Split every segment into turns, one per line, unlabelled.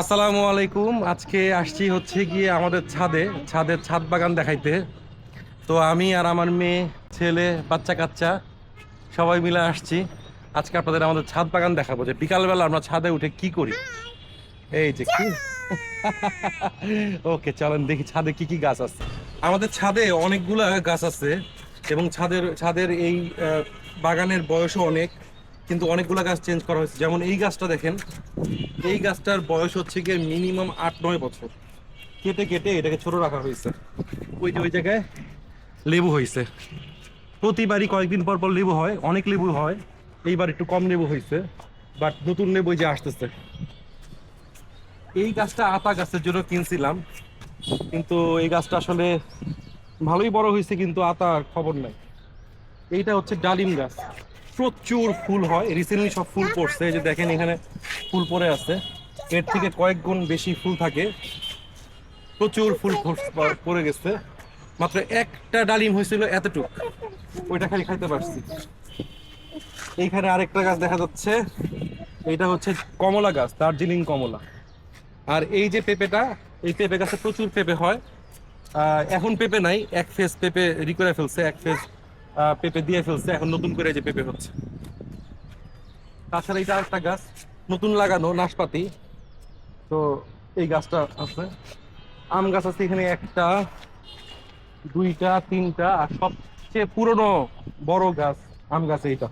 আসসালামু আলাইকুম। আজকে আসছি হচ্ছে গিয়ে আমাদের ছাদে, ছাদের ছাদ বাগান দেখাইতে। তো আমি আর আমার মেয়ে, ছেলে, বাচ্চা, কাচ্চা, সবাই মিলে আসছি। আজকে আপনাদের আমাদের ছাদ বাগান দেখাবো যে বিকালবেলা আমরা ছাদে উঠে কি করি। এই যে কি? ওকে, চলেন দেখি ছাদে কি কি গাছ আছে। আমাদের ছাদে অনেকগুলা গাছ আছে এবং ছাদের ছাদের এই বাগানের বয়সও অনেক, কিন্তু অনেকগুলা গাছ চেঞ্জ করা হয়েছে। যেমন এই গাছটা দেখেন এই গাছটার বয়স হচ্ছে গিয়ে মিনিমাম আট, নয় বছর। কেটে কেটে এটাকে ছোট রাখা হয়েছে। ওই যে, ওই জায়গায় লেবু হয়েছে। প্রতিবারই কয়েকদিন পর পর লেবু হয়, অনেক লেবু হয়। এইবার একটু কম লেবু হয়েছে বাট নতুন লেবু যে আসতেছে। এই গাছটা আতা গাছের জন্য কিনছিলাম, কিন্তু এই গাছটা আসলে ভালোই বড় হয়েছে, কিন্তু আতার খবর নাই। এইটা হচ্ছে ডালিম গাছ। প্রচুর ফুল হয়। রিসেন্টলি সব ফুল পড়ছে। যে দেখেন এখানে ফুল পড়ে আছে। এর থেকে কয়েক গুণ বেশি ফুল থাকে। প্রচুর ফুল পড়- গেছে। মাত্র একটা ডালিম হয়েছিল এতটুক। ওইটা খালি খাইতে পারছি। এইখানে আরেকটা গাছ দেখা যাচ্ছে। এটা হচ্ছে কমলা গাছ, দার্জিলিং কমলা। আর এই যে পেঁপেটা, এই পেঁপে গাছে প্রচুর পেঁপে হয়। এখন পেঁপে নাই, এক ফেজ পেঁপে রি করে ফেলছে, এক ফেজ পেঁপে দিয়ে ফেলছে, এখন নতুন করে যে পেঁপে হচ্ছে। তাছাড়া এটা একটা গাছ, নতুন লাগানো নাশপাতি। তো এই গাছটা আছে। আম গাছ আছে এখানে একটা, দুইটা, তিনটা, আর সবচেয়ে পুরনো বড় গাছ, আম গাছ এইটা।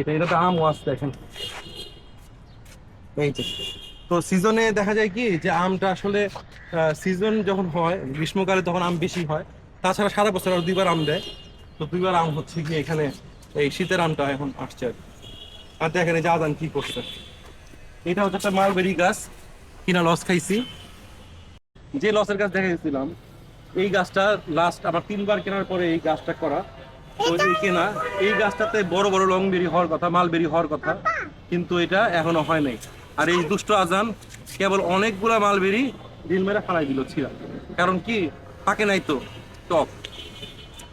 এটা, এটাতে আমও আসছে এখন। এই যে। তো সিজনে দেখা যায় কি, যে আমটা আসলে সিজন যখন হয়, গ্রীষ্মকালে তখন আম বেশি হয়। তাছাড়া সারা বছর আর দুইবার আম দেয়। তো দুইবার আম হচ্ছে কি এখানে এই শীতের আমটা এখন আসছে আর দেখেন এই যে কি করছে। এটা হচ্ছে একটা মালবেরি গাছ কিনা লস খাইছি। যে লসের গাছ দেখাইছিলাম এই গাছটা লাস্ট আমার তিনবার কেনার পরে এই গাছটা করা। কেনা এই গাছটাতে বড় বড় লং বেরি হওয়ার কথা মালবেরি হওয়ার কথা কিন্তু এটা এখনও হয় নাই। আর এই দুষ্ট আজান কেবল অনেকগুলা মালবেরি দিন মেরে ফালাই দিল ছিলা কারণ কি পাকে নাই তো টক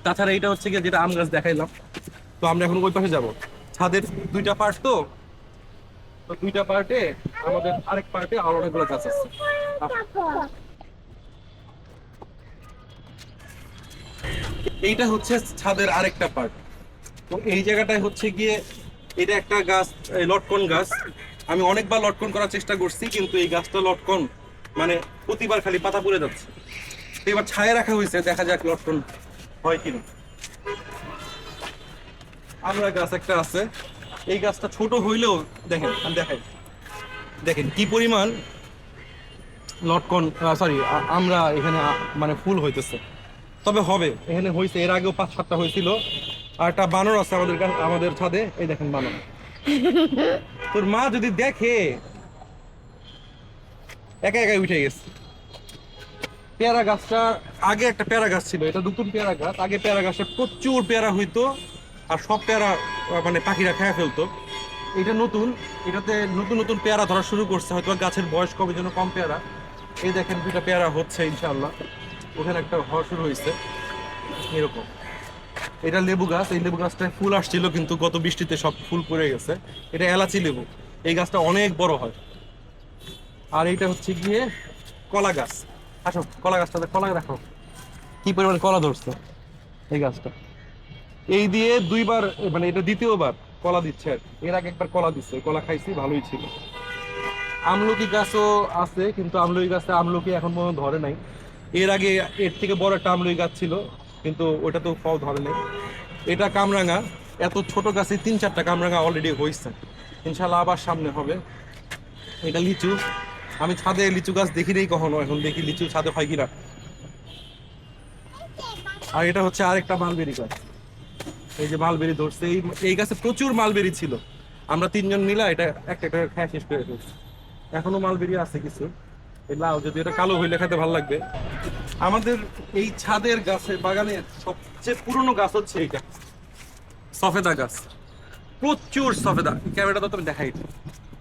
তাছাড়া এটা হচ্ছে গিয়ে যেটা আম গাছ দেখাইলাম। তো আমরা এখন ওই পাশে যাব। ছাদের দুইটা পার্ট তো? তো দুইটা পার্টে আমাদের আরেক পার্টে আরও অনেকগুলো গাছ আছে। এইটা হচ্ছে ছাদের আরেকটা পার্ট তো এই জায়গাটায় হচ্ছে গিয়ে এটা একটা গাছ লটকন গাছ। আমি অনেকবার লটকন করার চেষ্টা করছি, কিন্তু এই গাছটা লটকন মানে প্রতিবার খালি পাতা পড়ে যাচ্ছে। এবার ছায়া রাখা হয়েছে, দেখা যাক লটকন হয় কিনা? আমরা গাছ একটা আছে। এই গাছটা ছোট হইলেও দেখেন, আমি দেখাই। দেখেন কি পরিমাণ লটকন সরি আমরা এখানে মানে ফুল হইতেছে। তবে হবে, এখানে হয়েছে এর আগেও পাঁচ সাতটা হয়েছিল আর একটা বানর আছে আমাদের কা- আমাদের ছাদে। এই দেখেন বানর। তোর মা যদি দেখে, একা একাই উঠে গেছে। পেয়ারা গাছটা, আগে একটা পেয়ারা গাছ ছিল, এটা নতুন পেয়ারা গাছ, আগে পেয়ারা গাছে প্রচুর পেয়ারা হইতো আর সব পেয়ারা মানে পাখিরা খেয়ে ফেলতো। এটা নতুন, এটাতে নতুন নতুন পেয়ারা ধরা শুরু করছে হয়তো গাছের বয়স কবে জন্য কম পেয়ারা। এই দেখেন দুইটা পেয়ারা হচ্ছে, ইনশাআল্লাহ। ওখানে একটা হওয়া শুরু হয়েছে, এরকম। এটা লেবু গাছ, এই লেবু গাছটায় ফুল আসছিল কিন্তু গত বৃষ্টিতে সব ফুল পড়ে গেছে। এটা এলাচি লেবু, এই গাছটা অনেক বড় হয়। আর এটা হচ্ছে গিয়ে কলা গাছ। আসো, কলা গাছটাতে কলা রাখো কি পরিমাণ কলা ধরছে এই গাছটা। এই দিয়ে দুইবার মানে এটা দ্বিতীয়বার কলা দিচ্ছে আর। এর আগে একবার কলা দিচ্ছে কলা খাইছি, ভালোই ছিল। আমলকি গাছও আছে, কিন্তু আমলকি গাছে আমলকি এখন পর্যন্ত ধরে নাই। এর আগে এর থেকে বড় একটা আমলকি গাছ ছিল, কিন্তু ওটা তো ফল ধরে নাই। এটা কামরাঙা, এত ছোট গাছে তিন চারটা কামরাঙা অলরেডি হয়েছে ইনশাল্লাহ আবার সামনে হবে। এটা লিচু। আমি ছাদে লিচু গাছ দেখি নেই কখনো, এখন দেখি লিচু ছাদে হয় কিনা। আর এটা হচ্ছে আরেকটা মালবেরি গাছ। এই যে মালবেরি ধরছে, এই এই গাছে প্রচুর মালবেরি ছিল। আমরা তিনজন মিলা এটা একটা একটা খাওয়া শেষ করে ফেলছি। এখনও মালবেরি আছে কিছু। লাউ, যদি এটা কালো হইলে খেতে ভালো লাগবে। আমাদের এই ছাদের গাছে বাগানের সবচেয়ে পুরনো গাছ হচ্ছে এইটা। সফেদা গাছ। প্রচুর সফেদা। ক্যামেরাটা তো তুমি দেখাই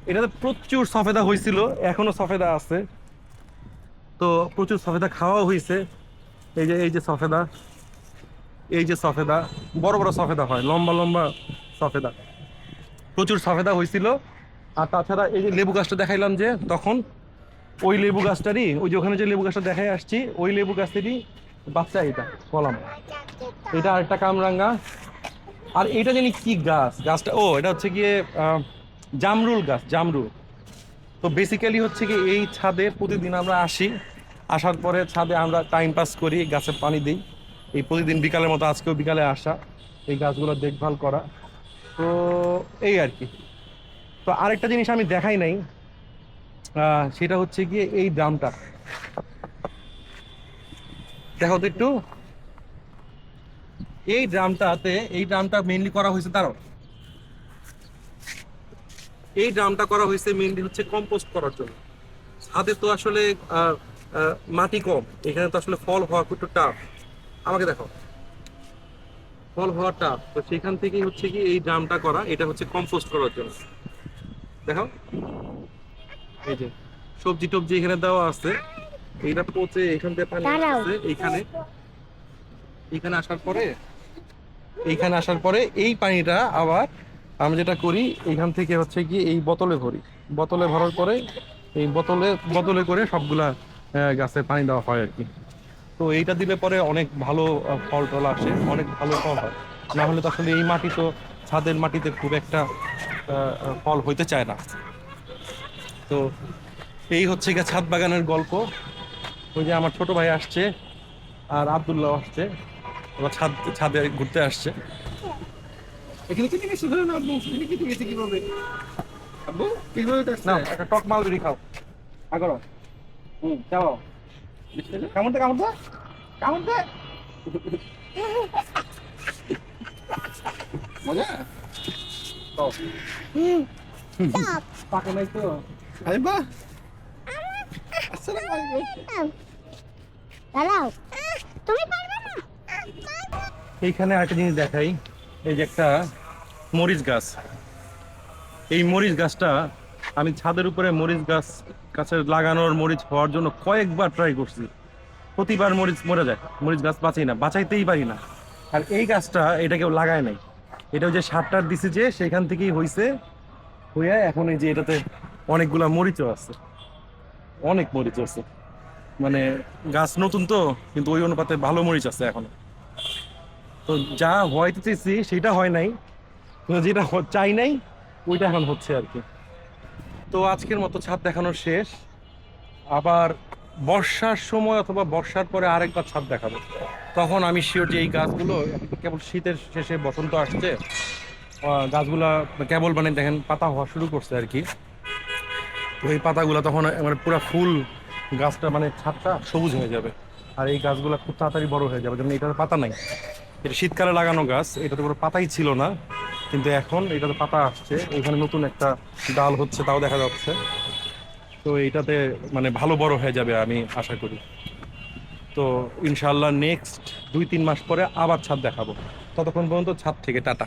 এটাতে প্রচুর সফেদা হয়েছিল, এখনও সফেদা আছে। তো প্রচুর সফেদা খাওয়া হয়েছে। এই যে এই যে সফেদা, এই যে সফেদা, বড় বড় সফেদা হয়, লম্বা লম্বা সফেদা। প্রচুর সফেদা হয়েছিল। আর তাছাড়া এই যে লেবু গাছটা দেখাইলাম যে, তখন ওই লেবু গাছটারই, ওই যে ওখানে যে লেবু গাছটা দেখাই আসছি, ওই লেবু গাছেরই বাচ্চা এটা, কলাম। এটা আরেকটা কামরাঙ্গা। আর এটা জানি কি গাছ? গাছটা, ও, এটা হচ্ছে গিয়ে জামরুল গাছ, জামরুল। তো বেসিক্যালি হচ্ছে কি এই ছাদে প্রতিদিন আমরা আসি। আসার পরে ছাদে আমরা টাইম পাস করি, গাছে পানি দিই। এই প্রতিদিন বিকালের মতো আজকেও বিকালে আসা, এই গাছগুলো দেখভাল করা। তো এই আর কি। তো আরেকটা জিনিস আমি দেখাই নাই সেটা হচ্ছে গিয়ে এই ড্রামটা। দেখো তো একটু। এই ড্রামটাতে, এই ড্রামটা মেনলি করা হয়েছে তারও। এই ড্রামটা করা হয়েছে মেইনলি হচ্ছে কম্পোস্ট করার জন্য। ছাদে তো আসলে মাটি কম এখানে তো আসলে ফল হওয়া একটু টাফ আমাকে দেখো ফল হওয়া টাফ তো সেখান থেকেই হচ্ছে কি এই ড্রামটা করা এটা হচ্ছে কম্পোস্ট করার জন্য। দেখো এই যে সবজি টবজি এখানে দেওয়া আছে। এইটা পচে এখান থেকে পানি। আসছে এখানে এইখানে আসার পরে এইখানে আসার পরে এই পানিটা আবার আমি যেটা করি, এখান থেকে হচ্ছে কি এই বোতলে ভরি। বোতলে ভরার পরে এই বোতলে বোতলে করে সবগুলা গাছে পানি দেওয়া হয় আর কি। তো এইটা দিলে পরে অনেক ভালো ফল টল আসে, অনেক ভালো ফল হয়। না হলে তো আসলে এই মাটি তো ছাদের মাটিতে খুব একটা ফল হইতে চায় না। তো এই হচ্ছে গিয়ে ছাদ বাগানের গল্প। ওই যে আমার ছোট ভাই আসছে, আর আবদুল্লাহ আসছে ওরা ছাদ, ছাদে ঘুরতে আসছে।
এখানে কেটে গেছে ধরে না আব্বু? এখানে কেটে গেছে কীভাবে? আব্বু কীভাবে কাটছে?
না একটা টক মাল মালবেরি খাও। আগর হুম চাও কেমন তো কেমন তো কেমন তো
মজা?
পাকে নাই তো।
আরে বাহ আসসালামু আলাইকুম।
দাঁড়াও। তুমি পারবে না?
এইখানে আরেকটা জিনিস দেখাই। এই যে একটা মরিচ গাছ। এই মরিচ গাছটা আমি ছাদের উপরে মরিচ গাছ কাছে লাগানোর মরিচ হওয়ার জন্য কয়েকবার ট্রাই করছি। প্রতিবার মরিচ মরে যায়। মরিচ গাছ বাঁচাই না, বাঁচাইতেই পারি না। আর এই গাছটা এটা কেউ লাগায় নাই। এটা যে সারটার দিছে যে, সেখান থেকেই হইছে। হইয়া এখন এই যে এটাতে অনেকগুলা মরিচও আছে। অনেক মরিচ আছে। মানে গাছ নতুন তো, কিন্তু ওই অনুপাতে ভালো মরিচ আছে এখনও। তো যা হয়তো চেয়েছি সেটা হয় নাই। যেটা চাই নাই, ওইটা এখন হচ্ছে আর কি। তো আজকের মতো ছাদ দেখানো শেষ। আবার বর্ষার সময় অথবা বর্ষার পরে আরেকবার ছাদ দেখাবো। তখন আমি শিওর যে এই গাছগুলো কেবল শীতের শেষে বসন্ত আসছে। গাছগুলা কেবল মানে দেখেন পাতা হওয়া শুরু করছে আর কি। তো এই পাতাগুলো তখন মানে পুরো ফুল গাছটা মানে ছাদটা সবুজ হয়ে যাবে। আর এই গাছগুলো খুব তাড়াতাড়ি বড় হয়ে যাবে, যেমন এটার পাতা নাই। এটা শীতকালে লাগানো গাছ, এটাতে কোনো পাতাই ছিল না, কিন্তু এখন এটাতে পাতা আসছে। এখানে নতুন একটা ডাল হচ্ছে, তাও দেখা যাচ্ছে। তো এটাতে মানে ভালো বড় হয়ে যাবে আমি আশা করি। তো ইনশাল্লাহ নেক্সট দুই তিন মাস পরে আবার ছাদ দেখাবো। ততক্ষণ পর্যন্ত ছাদ থেকে টাটা।